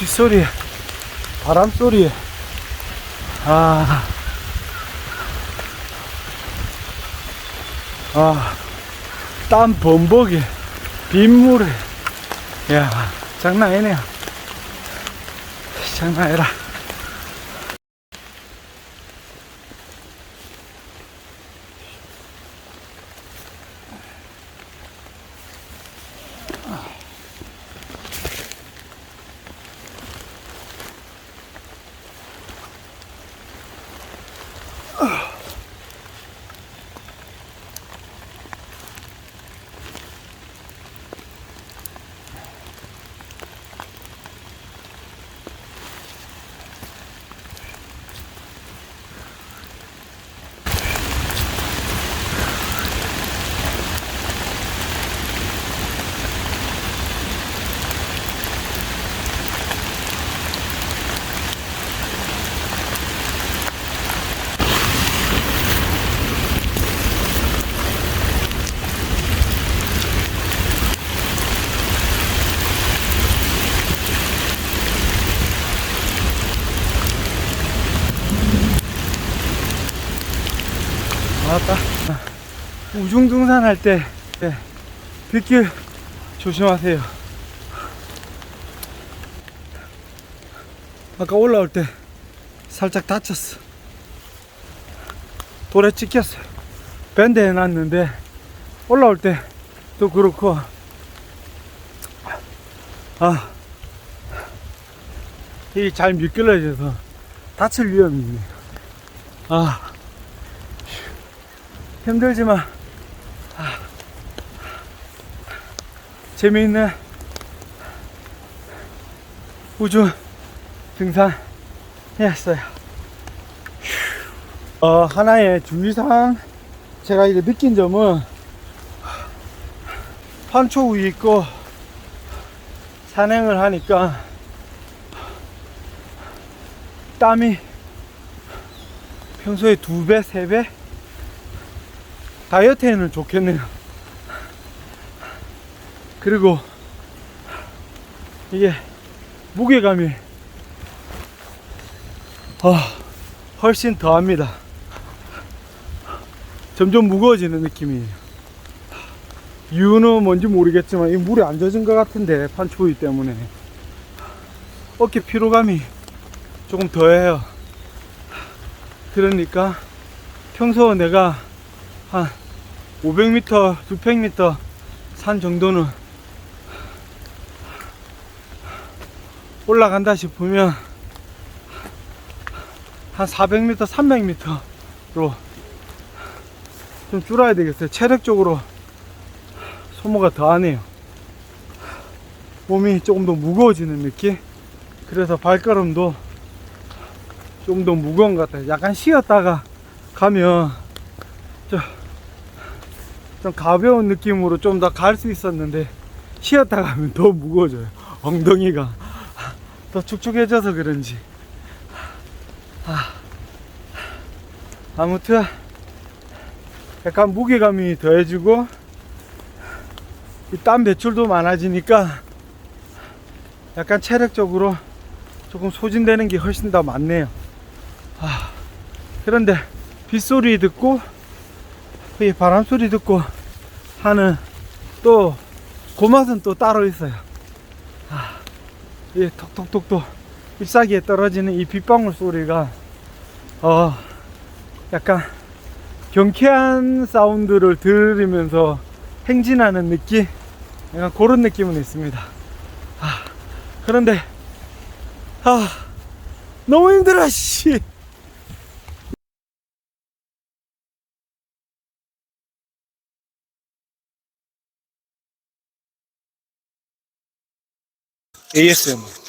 빗소리에, 바람소리에, 아, 아, 땀 범벅에, 빗물에, 야, 장난 아니네요. 장난 아니라. 나왔다. 우중등산 할 때, 네, 빗길 조심하세요. 아까 올라올 때 살짝 다쳤어. 돌에 찍혔어요. 밴드 해놨는데, 올라올 때또 그렇고, 아, 이게 잘 미끌어져서 다칠 위험이 있네요. 아. 힘들지만 아, 재미있는 우주 등산 했어요. 어, 하나의 주의사항 제가 이거 느낀 점은 판초 위에 있고 산행을 하니까 땀이 평소에 두 배, 세 배? 다이어트에는 좋겠네요. 그리고 이게 무게감이 아, 훨씬 더합니다. 점점 무거워지는 느낌이에요. 이유는 뭔지 모르겠지만 이 물이 안 젖은 것 같은데 판초이 때문에 어깨 피로감이 조금 더해요. 그러니까 평소 내가 한 500m, 600m 산 정도는 올라간다 싶으면 한 400m, 300m로 좀 줄어야 되겠어요. 체력적으로 소모가 더 하네요. 몸이 조금 더 무거워지는 느낌? 그래서 발걸음도 좀 더 무거운 것 같아요. 약간 쉬었다가 가면 좀, 좀 가벼운 느낌으로 좀 더 갈 수 있었는데 쉬었다 가면 더 무거워져요. 엉덩이가 더 축축해져서 그런지. 아, 아무튼 약간 무게감이 더해지고 이땀 배출도 많아지니까 약간 체력적으로 조금 소진되는 게 훨씬 더 많네요. 아, 그런데 빗소리 듣고 이 바람 소리 듣고 하는 또 고맛은 또 따로 있어요. 아, 이 톡톡톡톡 잎사귀에 떨어지는 이 빗방울 소리가 어 약간 경쾌한 사운드를 들으면서 행진하는 느낌 약간 그런 느낌은 있습니다. 아, 그런데 아 너무 힘들어 씨. Isso, irmão.